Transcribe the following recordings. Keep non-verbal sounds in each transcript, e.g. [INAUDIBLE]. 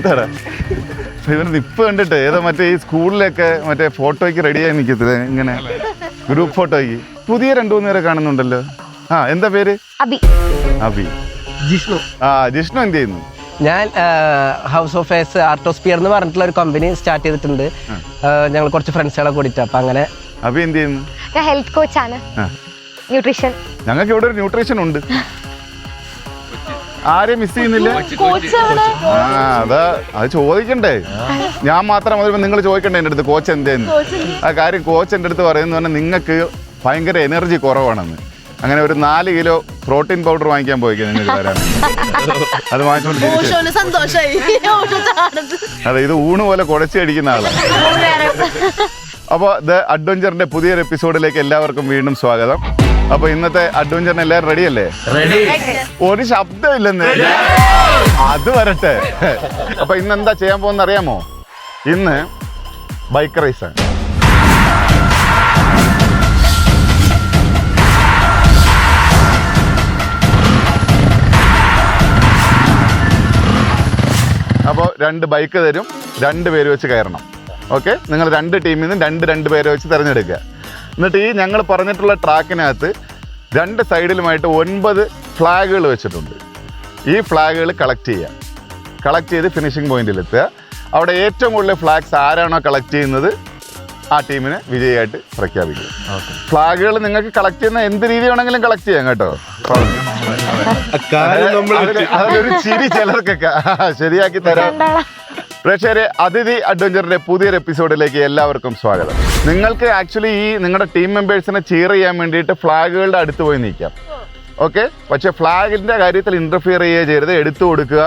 എന്താടാ? ഇവന് നിപ്പ് കണ്ടിട്ട് ഏതോ മറ്റേ ഈ സ്കൂളിലൊക്കെ മറ്റേ ഫോട്ടോയ്ക്ക് റെഡിയായി നിൽക്കത്തില്ല ഇങ്ങനെ? ഗ്രൂപ്പ് ഫോട്ടോയ്ക്ക് പുതിയ രണ്ടു മൂന്ന് പേരെ കാണുന്നുണ്ടല്ലോ. ആ എന്താ പേര്? അബി. അബി. ജിഷ്ണു. ആ ജിഷ്ണു എന്ത് ചെയ്യുന്നു? ഞാൻ ഹൗസ് ഓഫ് എസ് ആർട്ടോസ്പിയർ എന്ന് പറഞ്ഞിട്ടുള്ള ഒരു കമ്പനി സ്റ്റാർട്ട് ചെയ്തിട്ടുണ്ട്. ഞങ്ങൾ കുറച്ച് ഫ്രണ്ട്സുകളെ കൂടിയിട്ട് അപ്പൊ അങ്ങനെ അഭി എന്ത് ചെയ്യുന്നു? ഞാൻ ഹെൽത്ത് കോച്ചാണ് ന്യൂട്രീഷൻ ഞങ്ങൾക്ക് ഇവിടെ ഒരു ന്യൂട്രീഷൻ ഉണ്ട്. [LAUGHS] ആരെയും മിസ് ചെയ്യുന്നില്ല. കോച്ച് ആ അതാ അത് ചോദിക്കണ്ടേ? ഞാൻ മാത്രം മതി നിങ്ങൾ ചോദിക്കണ്ടേ എന്റെ അടുത്ത് കോച്ച് എന്തേന്ന്? ആ കാര്യം കോച്ച് എന്റെ അടുത്ത് പറയുന്നത് പറഞ്ഞാൽ നിങ്ങൾക്ക് ഭയങ്കര എനർജി കുറവാണെന്ന്. അങ്ങനെ ഒരു നാല് കിലോ പ്രോട്ടീൻ പൗഡർ വാങ്ങിക്കാൻ പോയിക്കാം നിങ്ങൾക്ക് വരാൻ. അത് വാങ്ങിച്ചോണ്ട് തിരിച്ച് ഓഷോന് സന്തോഷായി. ഓഷോ ചാടുന്നത്. അതെ ഇത് ഊണ് പോലെ കുഴച്ച് അടിക്കുന്ന ആളാണ് അപ്പോൾ ദ അഡ്വഞ്ചറിന്റെ പുതിയൊരു എപ്പിസോഡിലേക്ക് എല്ലാവർക്കും വീണ്ടും സ്വാഗതം. അപ്പോൾ ഇന്നത്തെ അഡ്വഞ്ചറിന് എല്ലാവരും റെഡി അല്ലേ? ഒരു ശബ്ദമില്ലെന്ന്. അത് വരട്ടെ. അപ്പൊ ഇന്ന് എന്താ ചെയ്യാൻ പോകുന്ന അറിയാമോ? ഇന്ന് ബൈക്ക് റേസാണ് അപ്പോൾ രണ്ട് ബൈക്ക് തരും രണ്ട് പേര് വെച്ച് കയറണം. ഓക്കെ നിങ്ങൾ രണ്ട് ടീമിൽ നിന്ന് രണ്ട് രണ്ട് പേരെ വെച്ച് തിരഞ്ഞെടുക്കുക. എന്നിട്ട് ഈ ഞങ്ങൾ പറഞ്ഞിട്ടുള്ള ട്രാക്കിനകത്ത് രണ്ട് സൈഡിലുമായിട്ട് ഒൻപത് ഫ്ലാഗുകൾ വെച്ചിട്ടുണ്ട്. ഈ ഫ്ലാഗുകൾ കളക്ട് ചെയ്യുക. കളക്ട് ചെയ്ത് ഫിനിഷിംഗ് പോയിന്റിലെത്തുക അവിടെ ഏറ്റവും കൂടുതൽ ഫ്ലാഗ്സ് ആരാണോ കളക്ട് ചെയ്യുന്നത്? ആ ടീമിനെ വിജയിയായിട്ട് പ്രഖ്യാപിക്കുക. ഫ്ലാഗുകൾ നിങ്ങൾക്ക് കളക്ട് ചെയ്യുന്ന എന്ത് രീതി വേണമെങ്കിലും കളക്ട് ചെയ്യാം കേട്ടോ. അതൊരു അതിലൊരു ചിരി ചിലർക്കൊക്കെ. ശരിയാക്കി തരാം. പ്രേക്ഷകരെ അതിഥി അഡ്വഞ്ചറിന്റെ പുതിയൊരു എപ്പിസോഡിലേക്ക് എല്ലാവർക്കും സ്വാഗതം. നിങ്ങൾക്ക് ആക്ച്വലി ഈ നിങ്ങളുടെ ടീം മെമ്പേഴ്സിനെ ചീർ ചെയ്യാൻ വേണ്ടിയിട്ട് ഫ്ലാഗുകളുടെ അടുത്ത് പോയി നിൽക്കാം. ഓക്കെ പക്ഷെ ഫ്ലാഗിന്റെ കാര്യത്തിൽ ഇന്റർഫിയർ ചെയ്യുക ചെയ്യരുത്. എടുത്തു കൊടുക്കുക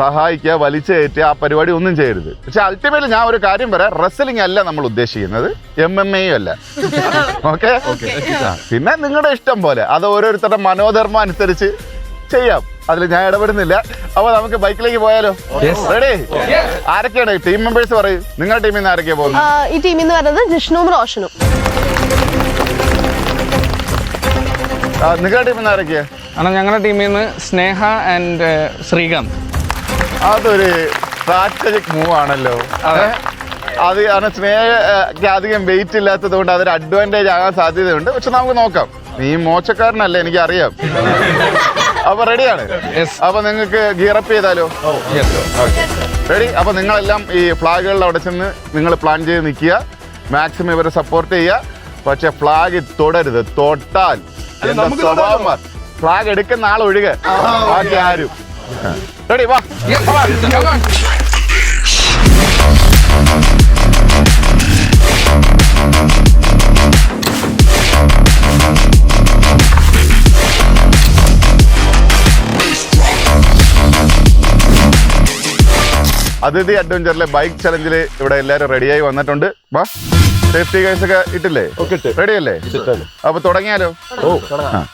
സഹായിക്കുക വലിച്ചു കയറ്റുക ആ പരിപാടി ഒന്നും ചെയ്യരുത്. പക്ഷെ അൾട്ടിമേറ്റ്ലി ഞാൻ ഒരു കാര്യം പറയാം. റെസ്ലിംഗ് അല്ല നമ്മൾ ഉദ്ദേശിക്കുന്നത്. എം എം എയും അല്ല. ഓക്കെ പിന്നെ നിങ്ങളുടെ ഇഷ്ടം പോലെ അത് ഓരോരുത്തരുടെ മനോധർമ്മം അനുസരിച്ച് ചെയ്യാം. അതിൽ ഞാൻ ഇടപെടുന്നില്ല. അപ്പൊ നമുക്ക് ബൈക്കിലേക്ക് പോയാലോ? റെഡി ആരൊക്കെയാണ് ടീം മെമ്പേഴ്സ് പറയും? നിങ്ങളുടെ ടീമിൽ നിന്ന് ആരൊക്കെയാ പോകുന്നത്? ഈ ടീമിൽ നിന്ന് വരുന്നത് ജിഷ്ണുവും റോഷനും. ആ, നിങ്ങളുടെ ടീമിൽ നിന്ന് ആരൊക്കെയാ? ആണ് ഞങ്ങളുടെ ടീമിൽ നിന്ന് സ്നേഹ ആൻഡ് ശ്രീകാന്ത്. അതൊരു സ്ട്രാറ്റജിക് മൂവ് ആണല്ലോ. അതെ. അത് കാരണം സ്നേഹയ്ക്ക് അധികം വെയിറ്റ് ഇല്ലാത്തത് കൊണ്ട് അതൊരു അഡ്വാന്റേജ് ആകാൻ സാധ്യതയുണ്ട്. പക്ഷെ നമുക്ക് നോക്കാം. നീ മോശക്കാരനല്ല എനിക്കറിയാം. അപ്പൊ റെഡിയാണ്. അപ്പൊ നിങ്ങൾക്ക് ഗിയറപ്പ് ചെയ്താലോ? റെഡി അപ്പൊ നിങ്ങളെല്ലാം ഈ ഫ്ലാഗുകളിൽ അവിടെ ചെന്ന് നിങ്ങൾ പ്ലാൻ ചെയ്ത് നിൽക്കുക. മാക്സിമം ഇവരെ സപ്പോർട്ട് ചെയ്യുക. പക്ഷെ ഫ്ലാഗ് തൊടരുത്. തൊട്ടാൽ ഫ്ലാഗ് എടുക്കുന്ന ആൾ ഒഴികെ. ബാക്കി ആരും. റെഡി വാ. അതിഥി അഡ്വഞ്ചറിലെ ബൈക്ക് ചലഞ്ചിൽ ഇവിടെ എല്ലാവരും റെഡിയായി വന്നിട്ടുണ്ട്. വാ. സേഫ്റ്റി ഗൈസ് ഒക്കെ ഇട്ടില്ലേ? റെഡി അല്ലേ? അപ്പൊ തുടങ്ങിയാലോ? ഓ.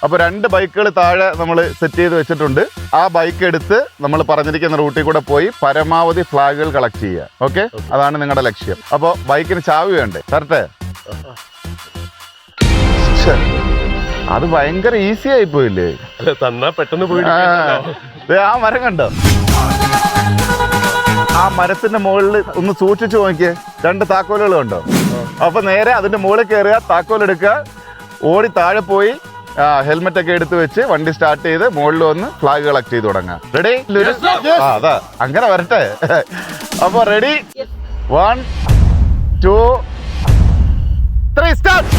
അപ്പൊ രണ്ട് ബൈക്കുകൾ താഴെ നമ്മൾ സെറ്റ് ചെയ്ത് വെച്ചിട്ടുണ്ട്. ആ ബൈക്ക് എടുത്ത് നമ്മൾ പറഞ്ഞിരിക്കുന്ന റൂട്ടിൽ കൂടെ പോയി പരമാവധി ഫ്ലാഗുകൾ കളക്ട് ചെയ്യുക. ഓക്കെ അതാണ് നിങ്ങളുടെ ലക്ഷ്യം. അപ്പൊ ബൈക്കിന് ചാവി വേണ്ടേ? തരട്ടെ? അത് ഭയങ്കര ഈസി ആയി പോയില്ലേ? തന്നാ പെട്ടെന്ന് പോയി ആ മരം കണ്ടോ? ആ മരത്തിന്റെ മുകളിൽ ഒന്ന് സൂക്ഷിച്ചു നോക്കിയേ. രണ്ട് താക്കോലുകൾ ഉണ്ടോ അപ്പൊ നേരെ അതിന്റെ മുകളിൽ കയറുക താക്കോൽ എടുക്കുക. ഓടി താഴെ പോയി ഹെൽമെറ്റ് ഒക്കെ എടുത്ത് വെച്ച് വണ്ടി സ്റ്റാർട്ട് ചെയ്ത് മുകളിൽ വന്ന് ഫ്ലാഗ് കളക്ട് ചെയ്ത് തുടങ്ങാം റെഡി അതാ. അങ്ങനെ വരട്ടെ. അപ്പൊ ready one two three start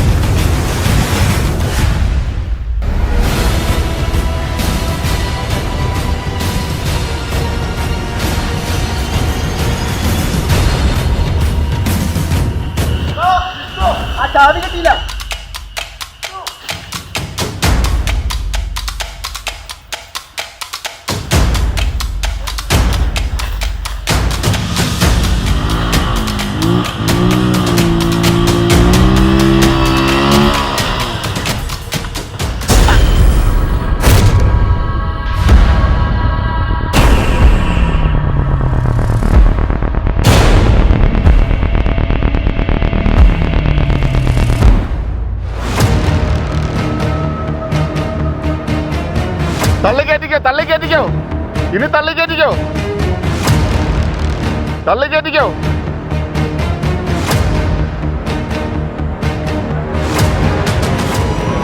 തള്ളി കയറ്റിക്കോ തള്ളി കയറ്റിക്കോ ഇനി തള്ളി കയറ്റിക്കോ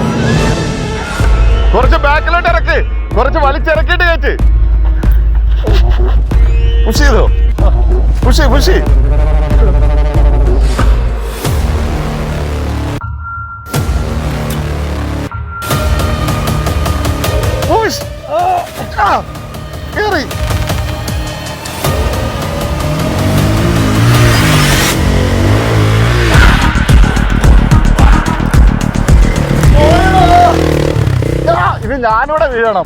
തള്ളി കയറ്റിക്കോ കുറച്ച് ബാക്കിലോട്ട് ഇറക്ക് കുറച്ച് വലിച്ചിറക്കിയിട്ട് കയറ്റ്. പുഷ് ചെയ്തോ? പുഷ് പുഷ് പുഷ് ആ കേറി. ആ, ഇത് ഞാനിവിടെ വീഴണം.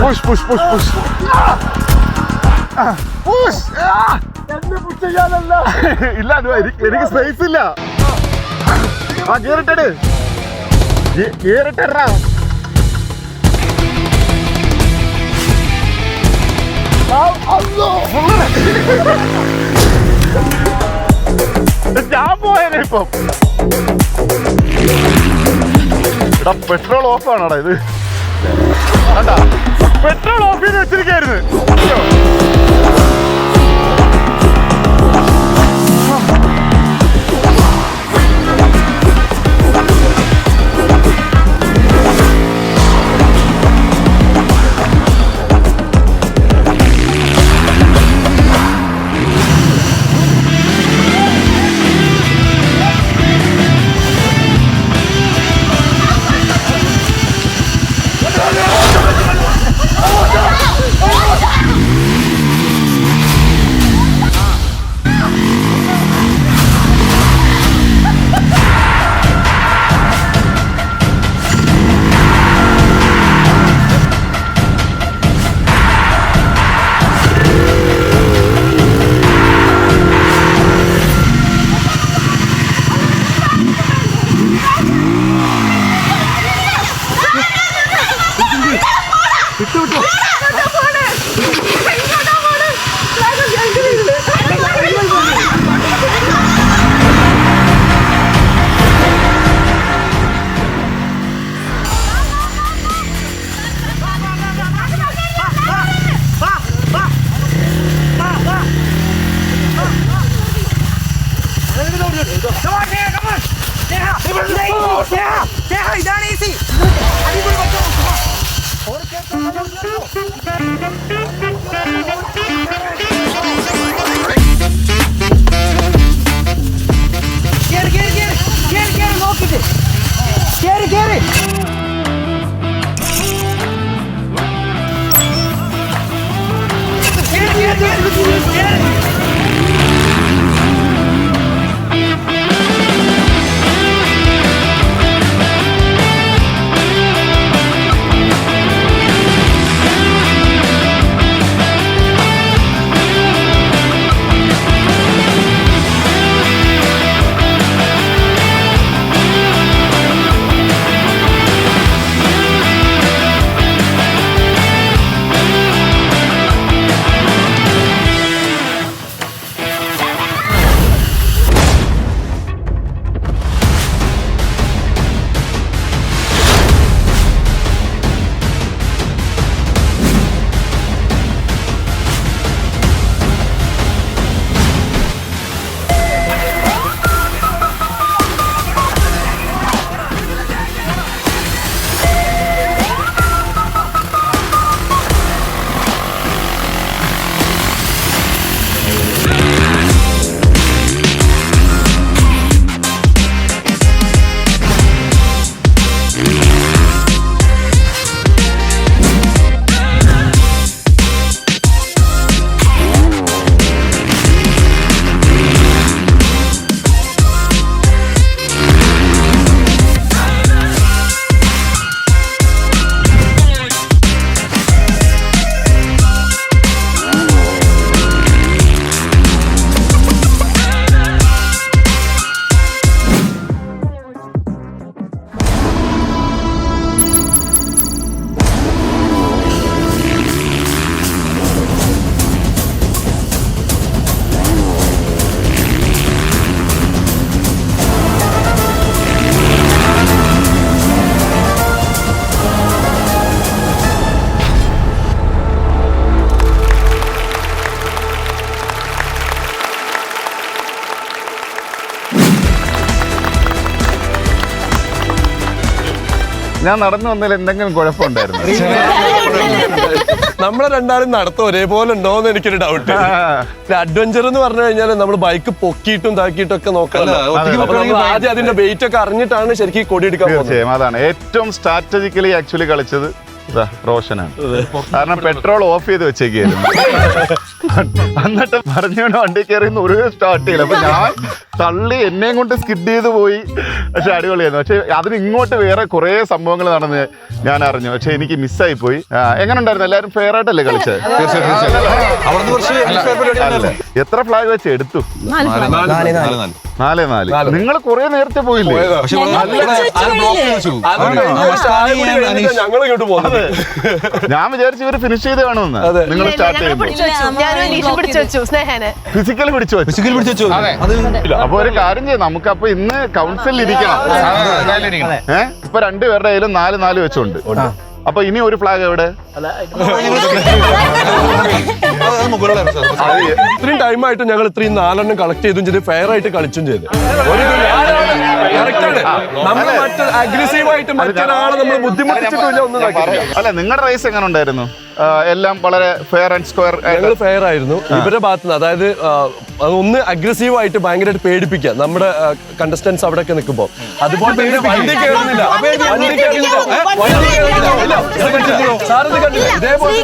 Push push push push push ഇല്ല അത് എനിക്ക് എനിക്ക് സ്പേസ് ഇല്ല. ആ കേറിട്ടട് കേറിട്ടടാ ഞാൻ പോയേനെ ഇപ്പം. എടാ പെട്രോൾ ഓഫ് ആണോടാ ഇത്? പെട്രോൾ ഓഫ് ചെയ്ത് വെച്ചിരിക്കായിരുന്നു. ഞാൻ നടന്നു വന്നതിൽ എന്തെങ്കിലും കുഴപ്പമുണ്ടായിരുന്നു? നമ്മളെ രണ്ടാളും നടത്തം ഒരേപോലെ ഉണ്ടോന്ന് എനിക്കൊരു ഡൗട്ട് അഡ്വഞ്ചർ എന്ന് പറഞ്ഞു കഴിഞ്ഞാൽ നമ്മൾ ബൈക്ക് പൊക്കിയിട്ടും താക്കിയിട്ടും ഒക്കെ നോക്കണം ആദ്യം അതിന്റെ വെയിറ്റ് ഒക്കെ അറിഞ്ഞിട്ടാണ് ശരിക്കും കൊടി എടുക്കാൻ തീർച്ചയായും അതാണ്. ഏറ്റവും സ്ട്രാറ്റജിക്കലി ആക്ച്വലി കളിച്ചത് ഇതാ, റോഷനാണ്. കാരണം പെട്രോൾ ഓഫ് ചെയ്ത് വെച്ചേക്കായിരുന്നു എന്നിട്ട് [LAUGHS] പറഞ്ഞു വണ്ടി കയറി ഒരു സ്റ്റാർട്ട് ചെയ്യില്ല. അപ്പൊ ഞാൻ തള്ളി എന്നെയും കൊണ്ട് സ്കിഡ് ചെയ്ത് പോയി. പക്ഷെ അടിപൊളിയായിരുന്നു. പക്ഷെ അതിന് ഇങ്ങോട്ട് വേറെ കുറെ സംഭവങ്ങൾ നടന്ന് ഞാൻ അറിഞ്ഞു. പക്ഷെ എനിക്ക് മിസ്സായി പോയി. എങ്ങനെ ഉണ്ടായിരുന്നു? എല്ലാവരും ഫെയർ ആയിട്ടല്ലേ കളിച്ചത്? അല്ല. എത്ര ഫ്ലാഗ് വെച്ച് എടുത്തു? നാല് നാല് നിങ്ങൾ കുറെ നേരത്തെ പോയില്ലേ? ഞാൻ വിചാരിച്ചു ഇവർ ഫിനിഷ് ചെയ്ത് കാണുമെന്ന്. നിങ്ങൾ സ്റ്റാർട്ട് ചെയ്യുമ്പോൾ. പിടിച്ചു അനീഷും പിടിച്ചു വെച്ചു ഫിസിക്കലി പിടിച്ചു അപ്പൊ ഒരു കാര്യം ചെയ്യാം നമുക്ക് അപ്പൊ ഇന്ന് കൗൺസിലിൽ ഇരിക്കണം. ഏഹ് ഇപ്പൊ രണ്ടുപേരുടെ കയ്യിലും നാല് നാല് വെച്ചുണ്ട്. അപ്പൊ ഇനി ഒരു ഫ്ലാഗ് എവിടെ? ഇത്രയും ടൈമായിട്ട് ഞങ്ങൾ ഇത്രയും നാലെണ്ണം കളക്ട് ചെയ്തും ചെയ്ത് ഫെയർ ആയിട്ട് കളിച്ചും ചെയ്ത്. ആയിട്ട് മറ്റൊരാളെ നമ്മൾ ബുദ്ധിമുട്ടിച്ചിട്ടില്ല ഒന്നും. അല്ല നിങ്ങളുടെ റേസ് എങ്ങനെ ഉണ്ടായിരുന്നു? എല്ലാം വളരെ ഫെയർ ആൻഡ് സ്ക്വയർ ഞങ്ങൾ ഫെയർ ആയിരുന്നു. ഇവരുടെ ഭാഗത്ത് നിന്ന് അതായത് ഒന്ന് അഗ്രസീവ് ആയിട്ട് ഭയങ്കരമായിട്ട് പേടിപ്പിക്കുക. നമ്മുടെ കണ്ടസ്റ്റൻസ് അവിടെ ഒക്കെ നിൽക്കുമ്പോൾ അതുപോലെ വണ്ടി കേറുന്നില്ല. വണ്ടി? വണ്ടി കണ്ടില്ല? ഇതേപോലെ.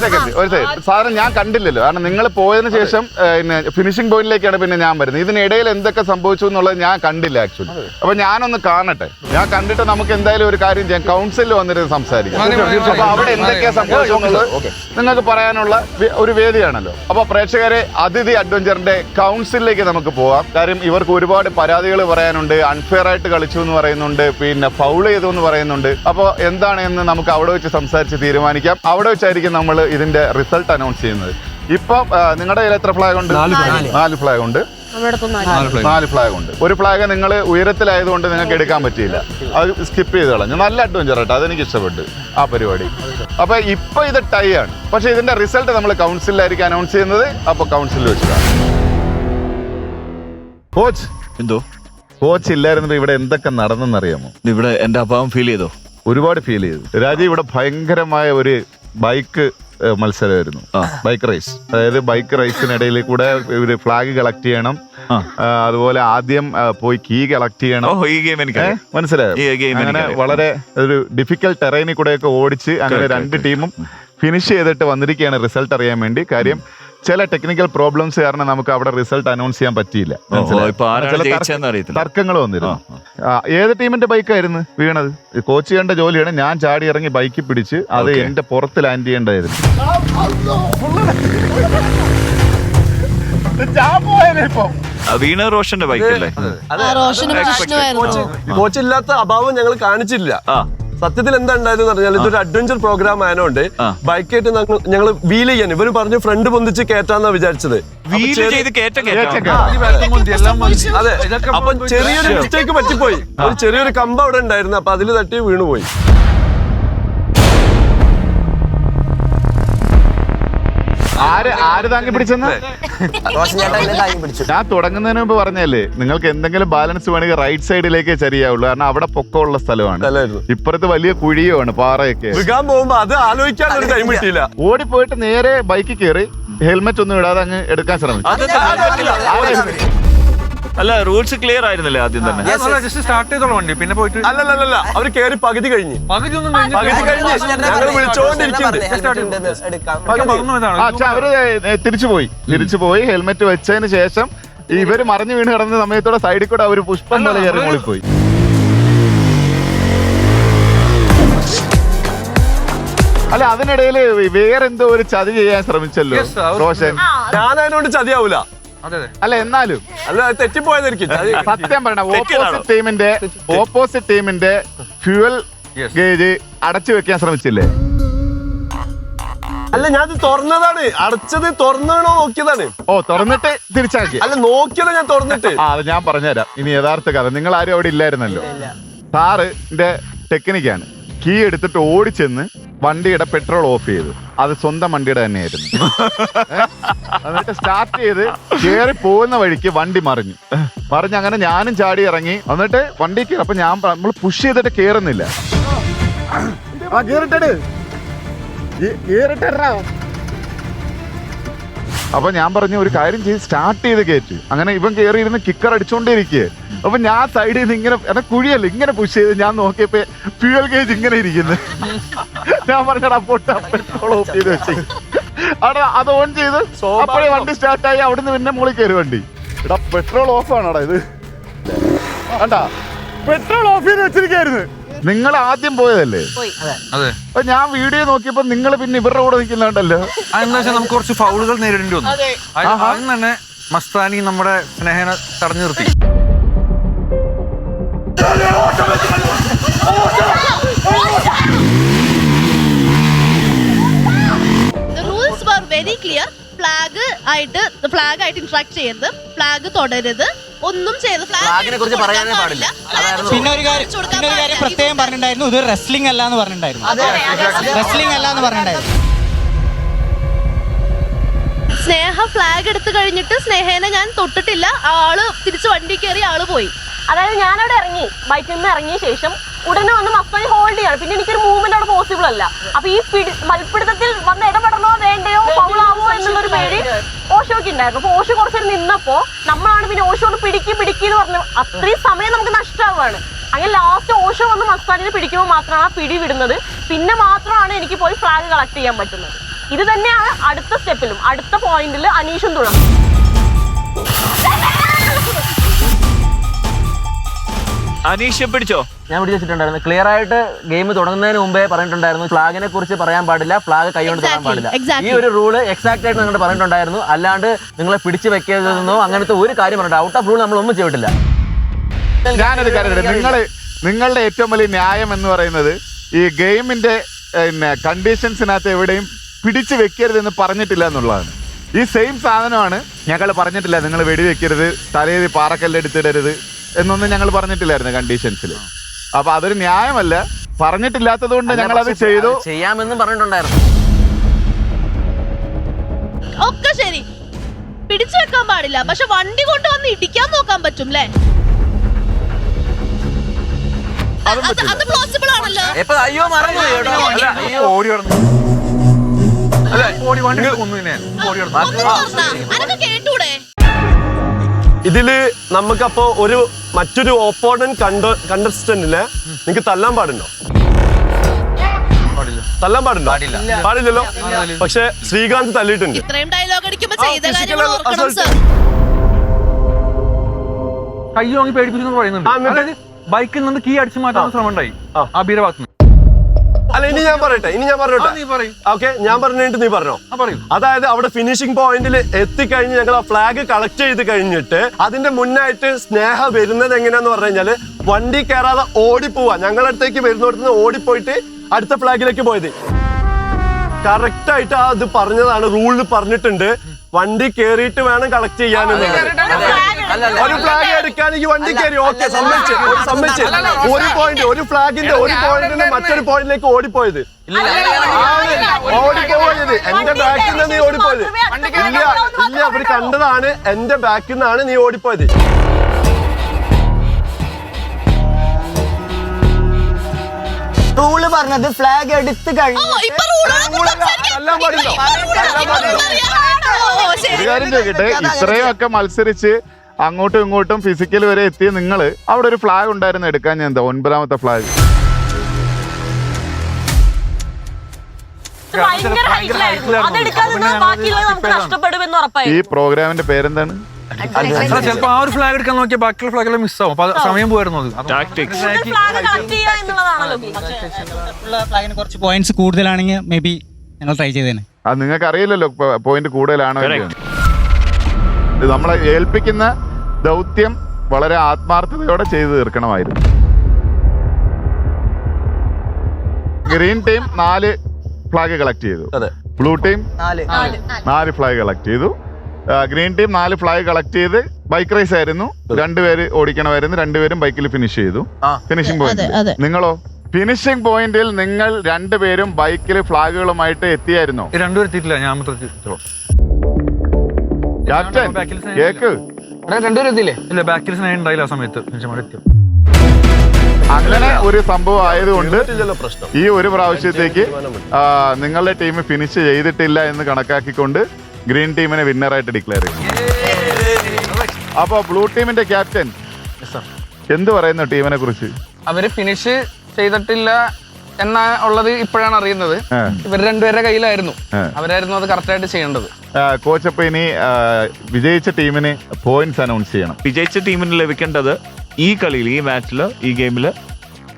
സെക്കൻഡ് ഒരു സെക്കൻഡ് സാറ് ഞാൻ കണ്ടില്ലല്ലോ. കാരണം നിങ്ങൾ പോയതിനു ശേഷം പിന്നെ ഫിനിഷിംഗ് പോയിന്റിലേക്കാണ് പിന്നെ ഞാൻ വരുന്നത്. ഇതിനിടയിൽ എന്തൊക്കെ സംഭവിച്ചു എന്നുള്ളത് ഞാൻ കണ്ടില്ല ആക്ച്വലി അപ്പൊ ഞാനൊന്ന് കാണട്ടെ. ഞാൻ കണ്ടിട്ട് നമുക്ക് എന്തായാലും ഒരു കാര്യം ചെയ്യാം. കൗൺസിലിൽ വന്നിട്ട് സംസാരിക്കാം. അപ്പൊ അവിടെ എന്തൊക്കെയാ സംഭവിച്ചു എന്നുള്ളത് നിങ്ങൾക്ക് പറയാനുള്ള ഒരു വേദിയാണല്ലോ. അപ്പൊ പ്രേക്ഷകരെ അതിഥി അഡ്വഞ്ചറിന്റെ കൗൺസിലിലേക്ക് നമുക്ക് പോവാം. കാര്യം ഇവർക്ക് ഒരുപാട് പരാതികൾ പറയാനുണ്ട്. അൺഫെയർ ആയിട്ട് കളിച്ചു എന്ന് പറയുന്നുണ്ട്. പിന്നെ ഫൗൾ ചെയ്തു എന്ന് പറയുന്നുണ്ട്. അപ്പോൾ എന്താണ് എന്ന് നമുക്ക് അവിടെ വെച്ച് സംസാരിച്ച് തീരുമാനിക്കാം. അവിടെ വെച്ചായിരിക്കും നമ്മൾ ഇതിന്റെ റിസൾട്ട് അനൗൺസ് ചെയ്യുന്നത്. ഇപ്പൊ നിങ്ങളുടെ കയ്യിൽ എത്ര ഫ്ലാഗ് ഉണ്ട്? നാല് ഫ്ലാഗ് ഉണ്ട്. നാല് ഫ്ലാഗ് ഉണ്ട്. ഒരു ഫ്ലാഗ് നിങ്ങൾ ഉയരത്തിലായതുകൊണ്ട് നിങ്ങൾക്ക് എടുക്കാൻ പറ്റിയില്ല. അത് സ്കിപ്പ് ചെയ്ത് കളഞ്ഞു. നല്ല അഡ്വഞ്ചർ ആയിട്ട് അതെനിക്ക് ഇഷ്ടപ്പെട്ടു. ആ പരിപാടി. അപ്പൊ ഇപ്പൊ ഇത് ടൈ ആണ്. പക്ഷെ ഇതിന്റെ റിസൾട്ട് നമ്മൾ കൗൺസിലായിരിക്കും അനൗൺസ് ചെയ്യുന്നത്. അപ്പൊ കൗൺസിലിൽ വെച്ചതാണ് കോച്ച്. എന്തോ? കോച്ച് ഇല്ലായിരുന്നപ്പോ ഇവിടെ എന്തൊക്കെ നടന്നെന്നറിയാമോ? ഇവിടെ എന്റെ അഭാവം ഫീൽ ചെയ്തോ? ഒരുപാട് ഫീൽ ചെയ്തു. രാജീവ് ഇവിടെ ഭയങ്കരമായ ഒരു ബൈക്ക് മത്സരമായിരുന്നു. ബൈക്ക് റേസ് അതായത് ബൈക്ക് റേസിനിടയിൽ കൂടെ ഇവർ ഫ്ലാഗ് കളക്ട് ചെയ്യണം. അതുപോലെ ആദ്യം പോയി കീ കളക്ട് ചെയ്യണം. ഈ ഗെയിം എനിക്ക് മനസ്സിലായി? മനസ്സിലായോ അങ്ങനെ വളരെ ഒരു ഡിഫിക്കൽട്ട് ടെറൈനിൽ കൂടെയൊക്കെ ഓടിച്ച് അങ്ങനെ രണ്ട് ടീമും ഫിനിഷ് ചെയ്തിട്ട് വന്നിരിക്കുകയാണ്. റിസൾട്ട് അറിയാൻ വേണ്ടി. കാര്യം ചില ടെക്നിക്കൽ പ്രോബ്ലംസ് കാരണം നമുക്ക് അവിടെ റിസൾട്ട് അനൗൺസ് ചെയ്യാൻ പറ്റിയില്ല. തർക്കങ്ങൾ വന്നിരുന്നു. ഏത് ടീമിന്റെ ബൈക്കായിരുന്നു വീണത്? കോച്ച് ചെയ്യേണ്ട ജോലിയാണ് ഞാൻ ചാടി ഇറങ്ങി ബൈക്ക് പിടിച്ച് അത്. എന്റെ പുറത്ത് ലാൻഡ് ചെയ്യേണ്ടായിരുന്നു വീണ റോഷന്റെ ബൈക്ക് അല്ലേ? റോഷനും കൃഷ്ണുമായിരുന്നു കോച്ച് ഇല്ലാത്ത അഭാവം ഞങ്ങൾ കാണിച്ചില്ല. ആ. സത്യത്തിൽ എന്താ ഉണ്ടായതെന്ന് പറഞ്ഞാൽ ഇതൊരു അഡ്വഞ്ചർ പ്രോഗ്രാം ആയതുകൊണ്ട്. ബൈക്കായിട്ട് ഞങ്ങൾ വീൽ ചെയ്യാൻ. ഇവർ പറഞ്ഞു ഫ്രണ്ട് പൊന്തിച്ച് കയറ്റാന്നാ വിചാരിച്ചത്. അതെ. അപ്പൊ ചെറിയൊരു മിസ്റ്റേക്ക് പറ്റിപ്പോയി. ഒരു ചെറിയൊരു കമ്പ അവിടെ ഉണ്ടായിരുന്നു. അപ്പൊ അതിൽ തട്ടി വീണുപോയി. ആര് ആര് താങ്ങി പിടിച്ചെന്ന്? ഞാൻ തുടങ്ങുന്നതിന് മുമ്പ് പറഞ്ഞല്ലേ നിങ്ങൾക്ക് എന്തെങ്കിലും ബാലൻസ് വേണമെങ്കിൽ റൈറ്റ് സൈഡിലേക്ക് ചെറിയാവുള്ളൂ കാരണം അവിടെ പൊക്കമുള്ള സ്ഥലമാണ്. സ്ഥലമായിരുന്നു. ഇപ്പുറത്ത് വലിയ കുഴിയുമാണ് പാറയൊക്കെ. വിൽക്കാൻ പോകുമ്പോ അത് ആലോചിക്കാൻ ഒരു ടൈം കിട്ടിയില്ല. ഓടിപ്പോയിട്ട് നേരെ ബൈക്കിൽ കയറി ഹെൽമെറ്റ് ഒന്നും ഇടാതെ അങ്ങ് എടുക്കാൻ ശ്രമിച്ചു? അല്ല റൂൾസ് ക്ലിയർ ആയിരുന്നല്ലേ ആദ്യം തന്നെ? ജസ്റ്റ് സ്റ്റാർട്ട് ചെയ്തോളൂ വണ്ടി പിന്നെ പോയിട്ട് അല്ലല്ലല്ല അവർ കയറി പകുതി കഴിഞ്ഞ് പകുതി. ഒന്നും പകുതി. കഴിഞ്ഞ് ഞങ്ങൾ വിളിച്ചോണ്ടിരിക്കുന്നുണ്ട് തിരിച്ചു പോയി. തിരിച്ചു പോയി ഹെൽമെറ്റ് വെച്ചതിന് ശേഷം ഇവർ മറിഞ്ഞു വീണ് കിടന്ന സമയത്തോടെ സൈഡിൽ കൂടെ അവർ പുഷ്പം പോലെ കയറി മോളിപ്പോയി. അല്ല അതിനിടയിൽ വേറെന്തോ ഒരു ചതി ചെയ്യാൻ ശ്രമിച്ചല്ലോ അവർ- റോഷൻ. ഞാൻ അതിനോട് ചതിയാവൂല. അല്ല എന്നാലും. അല്ല അത് തെറ്റിപ്പോയതായിരിക്കും. [LAUGHS] സത്യം പറയണ ഓപ്പോസിറ്റ് ടീമിന്റെ ഓപ്പോസിറ്റ് ടീമിന്റെ ഫ്യൂവൽ ഗേജ് അടച്ചു വെക്കാൻ ശ്രമിച്ചില്ലേ? അല്ല ഞാൻ ഇത് തുറന്നതാണ്. അടച്ചത് തുറന്നാണോ നോക്കിയതാണ്? ഓ തുറന്നിട്ട് തിരിച്ചാക്കി. അല്ല നോക്കിയത് ഞാൻ തുറന്നിട്ട്. ആ അത് ഞാൻ പറഞ്ഞുതരാം. ഇനി യഥാർത്ഥ കഥ. നിങ്ങൾ ആരും അവിടെ ഇല്ലായിരുന്നല്ലോ. സാറിന്റെ ടെക്നിക്കാണ് കീ എടുത്തിട്ട് ഓടിച്ചെന്ന് വണ്ടിയുടെ പെട്രോൾ ഓഫ് ചെയ്തു. അത് സ്വന്തം വണ്ടിയുടെ തന്നെയായിരുന്നു? [LAUGHS] എന്നിട്ട് സ്റ്റാർട്ട് ചെയ്ത് കയറി പോകുന്ന വഴിക്ക് വണ്ടി മറിഞ്ഞു. മറിഞ്ഞ് അങ്ങനെ ഞാനും ചാടി ഇറങ്ങി. എന്നിട്ട് വണ്ടി കയറി അപ്പൊ ഞാൻ നമ്മൾ പുഷ് ചെയ്തിട്ട് കേറുന്നില്ല. ആ കേറിട്ടട്. കേറിട്ടടാ അപ്പൊ ഞാൻ പറഞ്ഞു ഒരു കാര്യം ചെയ്ത് സ്റ്റാർട്ട് ചെയ്ത് കയറ്റി അങ്ങനെ ഇവൻ കയറി ഇരുന്ന് കിക്കർ അടിച്ചോണ്ടിരിക്കുക അപ്പൊ ഞാൻ സൈഡിൽ നിന്ന് ഇങ്ങനെ എന്നെ കുഴിയല്ല ഇങ്ങനെ പുഷ് ചെയ്ത് ഞാൻ നോക്കിയപ്പോ ഫ്യൂൽ ഗേജ് ഇങ്ങനെ ഇരിക്കുന്നു. ഞാൻ പറഞ്ഞടാ പൊട്ട പെട്രോൾ ഓഫ് ചെയ്ത് വെച്ചു. അവിടെ അത് ഓൺ ചെയ്ത് അപ്പോഴേ വണ്ടി സ്റ്റാർട്ടായി അവിടുന്ന് പിന്നെ മുകളിൽ കയറി വണ്ടി. എടാ പെട്രോൾ ഓഫ് ആണോടാ ഇത്? പെട്രോൾ ഓഫ് ചെയ്ത് വെച്ചിരിക്കായിരുന്നു. നിങ്ങൾ ആദ്യം പോയതല്ലേ? അതെ. അപ്പൊ ഞാൻ വീഡിയോ നോക്കിയപ്പോ നിങ്ങൾ പിന്നെ ഇവരുടെ കൂടെ നിൽക്കുന്നുണ്ടല്ലോ. വെച്ചാൽ നമുക്ക് കുറച്ച് ഫൗളുകൾ നേരിടേണ്ടി വന്നു. അത്. ആദ്യം തന്നെ മസ്താനി നമ്മുടെ സ്നേഹനെ തടഞ്ഞു നിർത്തി. Rules were very clear flag ആയിട്ട് ഫ്ലാഗ് ആയിട്ട് ഇന്ററാക്ട് ചെയ്യരുത് ഫ്ലാഗ് തൊടരുത്. ഒന്നും ചെയ്ത് ഫ്ലാഗിനെ കുറിച്ച് പറയാനേ പാടില്ല. പിന്നെ ഒരു കാര്യം പിന്നെ ഒരു കാര്യം പ്രത്യേകം പറഞ്ഞിട്ടുണ്ടായിരുന്നു. ഇത് റെസ്ലിംഗ് അല്ല എന്ന് പറഞ്ഞിട്ടുണ്ടായിരുന്നു. റെസ്ലിംഗ് അല്ല. എന്ന് പറഞ്ഞിട്ടുണ്ടായിരുന്നു. സ്നേഹ ഫ്ലാഗ് എടുത്തു കഴിഞ്ഞിട്ട് സ്നേഹേനെ ഞാൻ തൊട്ടിട്ടില്ല. ആൾ തിരിച്ച് വണ്ടി കയറി ആൾ പോയി. അതായത് ഞാനവിടെ ഇറങ്ങി. ബൈക്കിൽ നിന്ന് ഇറങ്ങിയ ശേഷം ഉടനെ വന്ന് മസ്താനി ഹോൾഡ് ചെയ്യണം. പിന്നെ എനിക്കൊരു മൂവ്മെന്റ് അവിടെ പോസിബിൾ അല്ല. അപ്പൊ ഈ പിടി മൽപ്പിടുത്തത്തിൽ വന്ന് ഇടപെടണോ വേണ്ടയോ ഫൗളാവോ എന്നുള്ളൊരു പേടി ഓഷോക്ക് ഉണ്ടായിരുന്നു അപ്പൊ ഓഷോ കുറച്ചേരം നിന്നപ്പോ നമ്മളാണ് പിന്നെ ഓഷോട് പിടിക്കി പിടിക്കി എന്ന് പറഞ്ഞു അത്രയും സമയം നമുക്ക് നഷ്ടമാവാണ് അങ്ങനെ ലാസ്റ്റ് ഓഷോ വന്ന് മസ്താനിനെ പിടിക്കുമ്പോൾ മാത്രമാണ് ആ പിടി വിടുന്നത്. പിന്നെ മാത്രമാണ് എനിക്ക് പോയി ഫ്ലാഗ് കളക്ട് ചെയ്യാൻ പറ്റുന്നത്. ഇത് തന്നെയാണ് അടുത്ത സ്റ്റെപ്പിലും അടുത്ത പോയിന്റിൽ അനീഷും തുടങ്ങും. അനീഷ് പിടിച്ചോ? ഞാൻ പിടിച്ചിട്ടുണ്ടായിരുന്നു ക്ലിയർ ആയിട്ട് ഗെയിം തുടങ്ങുന്നതിന് മുമ്പേ പറഞ്ഞിട്ടുണ്ടായിരുന്നു ഫ്ലാഗിനെ കുറിച്ച് പറയാൻ പാടില്ല ഫ്ലാഗ് കൈകൊണ്ട് തൊടാൻ പാടില്ല. ഈ ഒരു റൂൾ എക്സാക്ട് ആയിട്ട് നിങ്ങൾ പറഞ്ഞിട്ടുണ്ടായിരുന്നു. അല്ലാണ്ട് നിങ്ങളെ പിടിച്ചു വെക്കരുതെന്നോ അങ്ങനത്തെ ഒരു കാര്യം പറഞ്ഞിട്ട് ഔട്ട് ഓഫ് റൂൾ നമ്മൾ ഒന്നും ചെയ്തിട്ടില്ല. ഞാനൊരു കാര്യം നിങ്ങൾ നിങ്ങളുടെ ഏറ്റവും വലിയ ന്യായം എന്ന് പറയുന്നത് ഈ ഗെയിമിന്റെ പിന്നെ കണ്ടീഷൻസിനകത്ത് എവിടെയും പിടിച്ചു വെക്കരുതെന്ന് പറഞ്ഞിട്ടില്ല എന്നുള്ളതാണ്. ഈ സെയിം സാധനമാണ് ഞങ്ങൾ പറഞ്ഞിട്ടില്ല. നിങ്ങൾ വെടിവെക്കരുത് തലയിൽ പാറക്കല്ലെടുത്തിടരുത് എന്നൊന്നും ഞങ്ങൾ പറഞ്ഞിട്ടില്ലായിരുന്നു കണ്ടീഷൻസിൽ അപ്പൊ അതൊരു ന്യായമല്ല. പറഞ്ഞിട്ടില്ലാത്തത് കൊണ്ട് ഞങ്ങൾ അത് ചെയ്തു. ചെയ്യാമെന്നും പറഞ്ഞിട്ടുണ്ടായിരുന്നു. ഒക്കെ ശരി. പിടിച്ചു വെക്കാൻ പാടില്ല. പക്ഷെ വണ്ടി കൊണ്ട് വന്ന് ഇടിക്കാൻ നോക്കാൻ പറ്റും അല്ലേ അത് അത് പോസിബിൾ ആണല്ലോ. ഇപ്പൊ അയ്യോ മറന്നു ഓടി ഓടി വണ്ടി കൊന്നു ഞാൻ. ഓടി കടന്നു അനക്ക് കേട്ടൂടെ? ഇതിൽ നമുക്കപ്പോ ഒരു മറ്റൊരു ഓപ്പോണന്റ് കണ്ട കണ്ടസ്റ്റന്റിനെ നിങ്ങൾക്ക് തല്ലാൻ പാടുണ്ടോ? പാടില്ല. തല്ലാൻ പാടുണ്ടോ? പാടില്ല. പാടില്ലല്ലോ? പക്ഷെ ശ്രീകാന്ത് തല്ലിയിട്ടുണ്ട് ഇത്രയും ഡയലോഗ് അടിക്കുമ്പോൾ ചെയ്ത കാര്യങ്ങൾ ഓർക്കണം സർ കൈ വാങ്ങി പേടിപ്പിച്ചു പറയുന്നുണ്ട്. ബൈക്കിൽ നിന്ന് കീ അടിച്ചു മാറ്റാൻ ശ്രമം ഉണ്ടായി ആ. നിന്ന് അല്ല ഇനി ഞാൻ പറയട്ടെ ഇനി ഞാൻ പറഞ്ഞോട്ടെ ഓക്കെ ഞാൻ പറഞ്ഞിട്ട് നീ പറഞ്ഞോ? അതായത് അവിടെ ഫിനിഷിംഗ് പോയിന്റിൽ എത്തിക്കഴിഞ്ഞ് ഞങ്ങൾ ആ ഫ്ലാഗ് കളക്ട് ചെയ്ത് കഴിഞ്ഞിട്ട് അതിന്റെ മുന്നായിട്ട് സ്നേഹ വരുന്നത് എങ്ങനെയാന്ന് പറഞ്ഞു കഴിഞ്ഞാൽ വണ്ടി കയറാതെ ഓടിപ്പോവാ. ഞങ്ങളുടെ അടുത്തേക്ക് വരുന്നിടത്തുനിന്ന് ഓടിപ്പോയിട്ട് അടുത്ത ഫ്ലാഗിലേക്ക് പോയത്. കറക്റ്റ് ആയിട്ട് ആ ഇത് പറഞ്ഞതാണ് റൂളിൽ പറഞ്ഞിട്ടുണ്ട്. വണ്ടി കേറിയിട്ട് വേണം കളക്ട് ചെയ്യാനെന്നുള്ളത് ഒരു ഫ്ലാഗ് എടുക്കാൻ ഈ വണ്ടി കയറി. ഓക്കെ സമ്മതിച്ച് ഒരു സമ്മതിച്ച്. ഒരു പോയിന്റ് ഒരു ഫ്ലാഗിന്റെ ഒരു പോയിന്റിന് മറ്റൊരു പോയിന്റിലേക്ക് ഓടിപ്പോയത്. ഓടിപ്പോയത് എന്റെ ബാക്കിൽ നിന്ന് നീ ഓടിപ്പോയത്. ഇല്ല ഇല്ല അവർ കണ്ടതാണ് എന്റെ ബാക്കിൽ നിന്നാണ് നീ ഓടിപ്പോയത്. റൂൾ പറഞ്ഞത് ഫ്ലാഗ് എടുത്ത് കഴിഞ്ഞു ഇത്രയും ഒക്കെ മത്സരിച്ച് അങ്ങോട്ടും ഇങ്ങോട്ടും ഫിസിക്കൽ വരെ എത്തിയ നിങ്ങൾ അവിടെ ഒരു ഫ്ലാഗ് ഉണ്ടായിരുന്നു എടുക്കാൻ ഞാൻ എന്താ ഒൻപതാമത്തെ ഫ്ലാഗ് ഈ പ്രോഗ്രാമിന്റെ പേരെന്താണ്? ചിലപ്പോ ആ ഒരു ഫ്ലാഗ് എടുക്കാൻ നോക്കിയാൽ ബാക്കിയുള്ള ഫ്ലാഗ് എല്ലാം മിസ്സാവും അപ്പൊ സമയം പോയിരുന്നു അത്. കുറച്ച് പോയിന്റ്സ് കൂടുതലാണെങ്കിൽ മേ ബി ഞങ്ങൾ ട്രൈ ചെയ്തേനെ. അത് നിങ്ങൾക്ക് അറിയില്ലല്ലോ പോയിന്റ് കൂടുതലാണോ. ഇത് നമ്മളെ ഏൽപ്പിക്കുന്ന ദൗത്യം വളരെ ആത്മാർത്ഥതയോടെ ചെയ്തു തീർക്കണമായിരുന്നു. ഗ്രീൻ ടീം നാല് ഫ്ലാഗ് കളക്ട് ചെയ്തു. ബ്ലൂ ടീം നാല്. നാല്. ഫ്ലാഗ് കളക്ട് ചെയ്തു. ഗ്രീൻ ടീം നാല് ഫ്ലാഗ് കളക്ട് ചെയ്ത് ബൈക്ക് റേസ് ആയിരുന്നു. രണ്ടുപേര് ഓടിക്കണമായിരുന്നു. രണ്ടുപേരും ബൈക്കിൽ ഫിനിഷ് ചെയ്തു. ഫിനിഷിംഗ് അതെ, അതെ. പോയിന്റ് നിങ്ങളോ ഫിനിഷിംഗ് പോയിന്റിൽ നിങ്ങൾ രണ്ടുപേരും ബൈക്കിൽ ഫ്ലാഗുകളുമായിട്ട് എത്തിയായിരുന്നോ? രണ്ടുപേരും എത്തിയിട്ടില്ല. ഞാൻ മാത്രം. ക്യാപ്റ്റൻ കേക്ക്. ഇല്ല ബാക്കിൽ സ്നേഹം ഉണ്ടായില്ല ആ സമയത്ത്. അങ്ങനെ ഒരു സംഭവം ആയതുകൊണ്ട് ഇല്ലല്ലോ പ്രശ്നം. ഈ ഒരു പ്രാവശ്യത്തേക്ക് നിങ്ങളുടെ ടീം ഫിനിഷ് ചെയ്തിട്ടില്ല എന്ന് കണക്കാക്കിക്കൊണ്ട് ഗ്രീൻ ടീമിനെ വിന്നറായിട്ട് ഡിക്ലെയർ ചെയ്യും അപ്പൊ ബ്ലൂ ടീമിന്റെ ക്യാപ്റ്റൻ എന്ത് പറയുന്നു ടീമിനെ കുറിച്ച്? അവർ ഫിനിഷ് ചെയ്തിട്ടില്ല എന്നാ ഉള്ളത് ഇപ്പോഴാണ് അറിയുന്നത്. ഇവർ രണ്ടുപേരുടെ കയ്യിലായിരുന്നു. അവരായിരുന്നു അത് കറക്റ്റായിട്ട് ചെയ്യേണ്ടത്. കോച്ച് അപ്പൊ ഇനി വിജയിച്ച ടീമിന് പോയിന്റ്സ് അനൗൺസ് ചെയ്യണം. വിജയിച്ച ടീമിന് ലഭിക്കേണ്ടത് ഈ കളിയിൽ ഈ മാച്ചിൽ ഈ ഗെയിമിൽ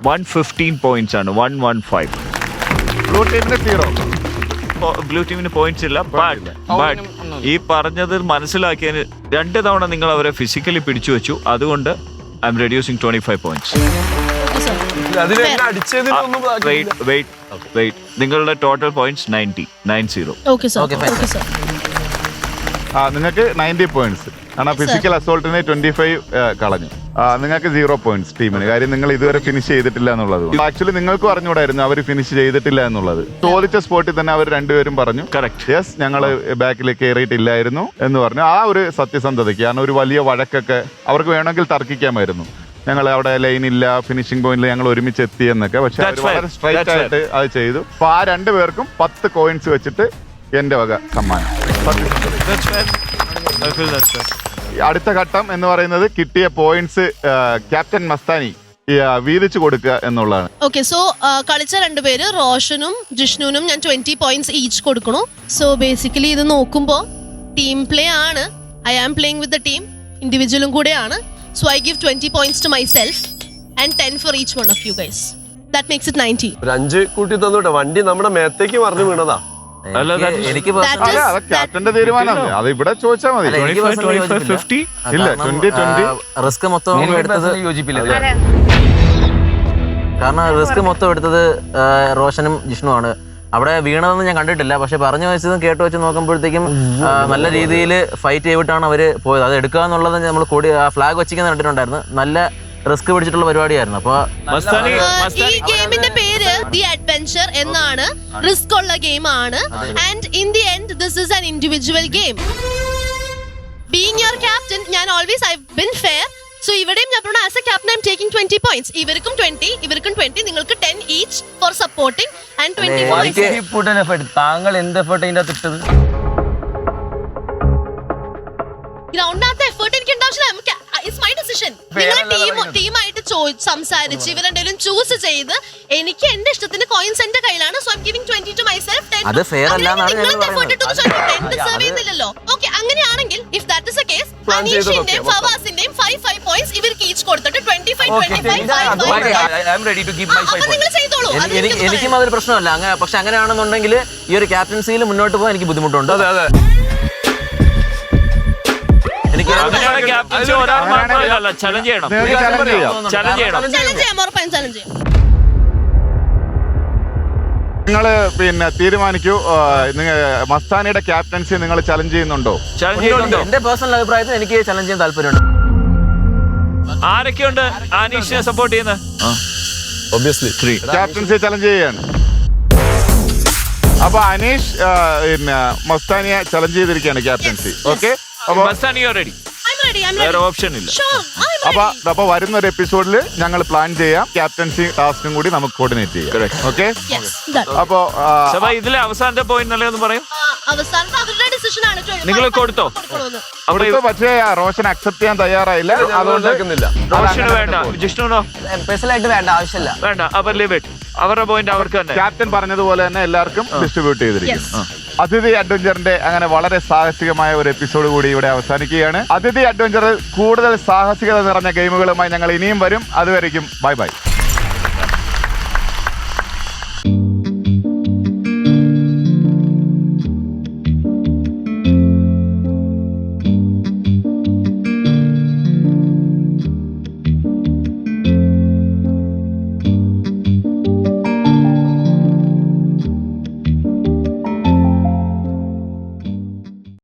വൺ ഫിഫ്റ്റീൻ പോയിന്റ്സ് ആണ്. വൺ വൺ ഫൈവ് ബ്ലൂ ടീമിന് സീറോ ബ്ലൂ ടീമിന് പോയിന്റ്സ് ഇല്ല. ബട്ട് ബട്ട് ഈ പറഞ്ഞത് മനസ്സിലാക്കിയതിന് രണ്ട് തവണ നിങ്ങൾ അവരെ ഫിസിക്കലി പിടിച്ചു വെച്ചു അതുകൊണ്ട് I'm reducing twenty five points നിങ്ങളുടെ total points ninety nine zero sir okay sir ആ നിങ്ങൾക്ക് നയന്റി പോയിന്റ്സ് ആണ് ഫിസിക്കൽ അസോൾട്ടിന് ട്വന്റി ഫൈവ് കളഞ്ഞു. ആ, നിങ്ങൾക്ക് സീറോ പോയിന്റ്സ് ടീമിന് കാര്യം നിങ്ങൾ ഇതുവരെ ഫിനിഷ് ചെയ്തിട്ടില്ല എന്നുള്ളത് ആക്ച്വലി നിങ്ങൾക്ക് അറിഞ്ഞൂടായിരുന്നു അവർ ഫിനിഷ് ചെയ്തിട്ടില്ല എന്നുള്ളത്. ചോദിച്ച സ്പോട്ടിൽ തന്നെ അവർ രണ്ടുപേരും പറഞ്ഞു. കറക്റ്റ് യെസ് ഞങ്ങൾ ബാക്കിൽ കയറിയിട്ടില്ലായിരുന്നു എന്ന് പറഞ്ഞു. ആ ഒരു സത്യസന്ധതയ്ക്ക് കാരണം ഒരു വലിയ വഴക്കൊക്കെ അവർക്ക് വേണമെങ്കിൽ തർക്കിക്കാമായിരുന്നു. ഞങ്ങൾ അവിടെ ലൈൻ ഇല്ല ഫിനിഷിംഗ് പോയിന്റിൽ ഞങ്ങൾ ഒരുമിച്ച് എത്തി എന്നൊക്കെ. പക്ഷെ That's fair. വളരെ സ്ട്രൈറ്റ് fair. ആയിട്ട് അത് ചെയ്തു. അപ്പൊ ആ രണ്ടു പേർക്കും പത്ത് കോയിൻസ് വെച്ചിട്ട് എന്റെ വക സമ്മാനം. ഈ അടുത്ത ഘട്ടം എന്ന് പറയുന്നത് കിട്ടിയ പോയിന്റ്സ് ക്യാപ്റ്റൻ മസ്താനി ഈ, ആ, വീതിച്ചു കൊടുക്കുക എന്നുള്ളതാണ്. ഓക്കെ സോ കളിച്ച രണ്ടുപേര് റോഷനും ജിഷ്ണുവിനും ഞാൻ ട്വന്റി പോയിന്റ്സ് ഈച്ച് കൊടുക്കണു. സോ ബേസിക്കലി ഇത് നോക്കുമ്പോൾ ടീം പ്ലേ ആണ്. I am playing with the team ഇൻഡിവിജ്വലും കൂടെയാണ്. So I give twenty points to myself and ten for each one of you guys that makes it ninety ഒരു അഞ്ച് കൂട്ടി തന്നോട്ടെ. വണ്ടി നമ്മുടെ മേത്തേക്ക് മറിഞ്ഞു വീണതാ. അല്ല എനിക്ക് അല്ല അത് ക്യാപ്റ്റന്റെ തീരുമാനമാണ് അത് ഇവിടെ ചോദിച്ചാൽ മതി. ഫിഫ്റ്റി ഇല്ല ട്വന്റി ട്വന്റി റിസ്ക് മൊത്തം എടുത്തത് യോജിപ്പില്ല. കാരണം റിസ്ക് മൊത്തം എടുത്തത് ആ, റോഷനും ജിഷ്ണുവാണ്. അവിടെ വീണതെന്ന് ഞാൻ കണ്ടിട്ടില്ല. പക്ഷെ പറഞ്ഞു വെച്ചതും കേട്ട് വെച്ച് നോക്കുമ്പോഴത്തേക്കും നല്ല രീതിയിൽ ഫൈറ്റ് ചെയ്തിട്ടാണ് അവർ പോയത്. അത് എടുക്കുക എന്നുള്ളത് നമ്മൾ ആ ഫ്ലാഗ് വെച്ചിരിക്കുന്ന കണ്ടിട്ടുണ്ടായിരുന്നു. നല്ല റിസ്ക് പിടിച്ചിട്ടുള്ള പരിപാടിയായിരുന്നു. അപ്പോൾ ഈ ഗെയിമിന്റെ പേര് ദി അഡ്വെഞ്ചർ എന്നാണ്. റിസ്ക് ഉള്ള ഗെയിം ആണ് and in the end this is an individual game being your captain ഞാൻ always I been fair so ഇവിടെയും ഞാൻ പറഞ്ഞു as a captain I'm taking twenty points ഇവർക്കും ട്വന്റി ഇവർക്കും ട്വന്റി നിങ്ങൾക്ക് ten each for supporting and twenty താങ്കൾ എന്ത് effort അതിന്റെ അകത്ത് ഇട്ടത്? ഗ്രൗണ്ടിനകത്ത് എഫേർട്ട് എനിക്ക് ഉണ്ടാവശ്യമില്ല ഇറ്റ്സ് മൈ ഡിസിഷൻ നിങ്ങൾ ടീം ടീമായിട്ട് സംസാരിച്ച് ഇവർ എന്തെങ്കിലും ചൂസ് ചെയ്ത് എനിക്ക് എന്റെ ഇഷ്ടത്തിന് കോയിൻസ് എന്റെ കയ്യിലാണ് so I'm giving twenty to myself അത് fair അല്ലാന്നാണ് ഞാൻ പറയുന്നത്. ഡിസേർവ് ചെയ്യുന്നില്ലല്ലോ. ഓക്കെ അങ്ങനെയാണെങ്കിൽ if that is a case അനീഷിന്റെയും okay, ഫവാസിന്റെയും ഫൈവ് ഫൈവ് പോയിന്റ്സ് ഇവർക്ക് ഈച്ച് കൊടുത്തിട്ട് twenty five twenty five five നിങ്ങൾ ചെയ്തോളൂ. അത് എനിക്ക് എനിക്കൊന്നും എനിക്കും അതൊരു പ്രശ്നമല്ല. അങ്ങനെ പക്ഷെ അങ്ങനെയാണെന്നുണ്ടെങ്കിൽ ഈ ഒരു ക്യാപ്റ്റൻസിയിൽ മുന്നോട്ട് പോകാൻ എനിക്ക് ബുദ്ധിമുട്ടുണ്ട്. അതെ അതെ. എനിക്ക് അങ്ങനെയാണ് ക്യാപ്റ്റൻസി ഒരാൾ മാത്രമല്ല ചലഞ്ച് ചെയ്യണം. ചലഞ്ച് ചെയ്യാം ചലഞ്ച് ചെയ്യണം. ചലഞ്ച് ചെയ്യാം ഉറപ്പായും ചലഞ്ച് ചെയ്യാം നിങ്ങൾ പിന്നെ തീരുമാനിക്കൂ. നിങ്ങൾ നിങ്ങ മസ്താനിയുടെ ക്യാപ്റ്റൻസി നിങ്ങൾ ചലഞ്ച് ചെയ്യുന്നുണ്ടോ? ചലഞ്ച് ചെയ്യുന്നുണ്ടോ? എന്റെ പേഴ്സണൽ അഭിപ്രായത്തിൽ എനിക്ക് ചലഞ്ച് ചെയ്യാൻ താല്പര്യമുണ്ട്. ആരൊക്കെയുണ്ട് അനീഷിനെ സപ്പോർട്ട് ചെയ്യുന്നത് ക്യാപ്റ്റൻസി ചലഞ്ച് ചെയ്യാണ്. അപ്പൊ അനീഷ് പിന്നെ മസ്താനിയെ ചലഞ്ച് ചെയ്തിരിക്കുകയാണ് ക്യാപ്റ്റൻസി ഓക്കെ വേറെ. ഓപ്ഷൻ ഇല്ല. അപ്പൊ. അപ്പൊ വരുന്ന ഒരു എപ്പിസോഡിൽ ഞങ്ങൾ പ്ലാൻ ചെയ്യാം. ക്യാപ്റ്റൻസി ടാസ്കും കൂടി നമുക്ക് കോർഡിനേറ്റ് ചെയ്യാം. ഓക്കെ. അപ്പൊ ഇതിലെ അവസാനത്തെ പോയിന്റ് അല്ലേ എന്ന് പറയും. നിങ്ങൾ കൊടുത്തോ? അവിടെ പക്ഷേ റോഷൻ അക്സെപ്റ്റ് ചെയ്യാൻ തയ്യാറായില്ല. അതുകൊണ്ട് കേൾക്കുന്നില്ല റോഷന് വേണ്ട. ജിഷ്ണുനോ പേഴ്സണലായിട്ട് വേണ്ട ആവശ്യമില്ല. വേണ്ട. അപ്പൊ ലിമിറ്റ് അവരുടെ പോയിന്റ് അവർക്ക് തന്നെ. ക്യാപ്റ്റൻ പറഞ്ഞതുപോലെ തന്നെ എല്ലാവർക്കും ഡിസ്ട്രിബ്യൂട്ട് ചെയ്തിരിക്കും. അതിഥി അഡ്വഞ്ചറിന്റെ അങ്ങനെ വളരെ സാഹസികമായ ഒരു എപ്പിസോഡ് കൂടി ഇവിടെ അവസാനിക്കുകയാണ്. അതിഥി അഡ്വഞ്ചറിൽ കൂടുതൽ സാഹസികത നിറഞ്ഞ ഗെയിമുകളുമായി ഞങ്ങൾ ഇനിയും വരും. അതുവരെയും ബൈ ബൈ.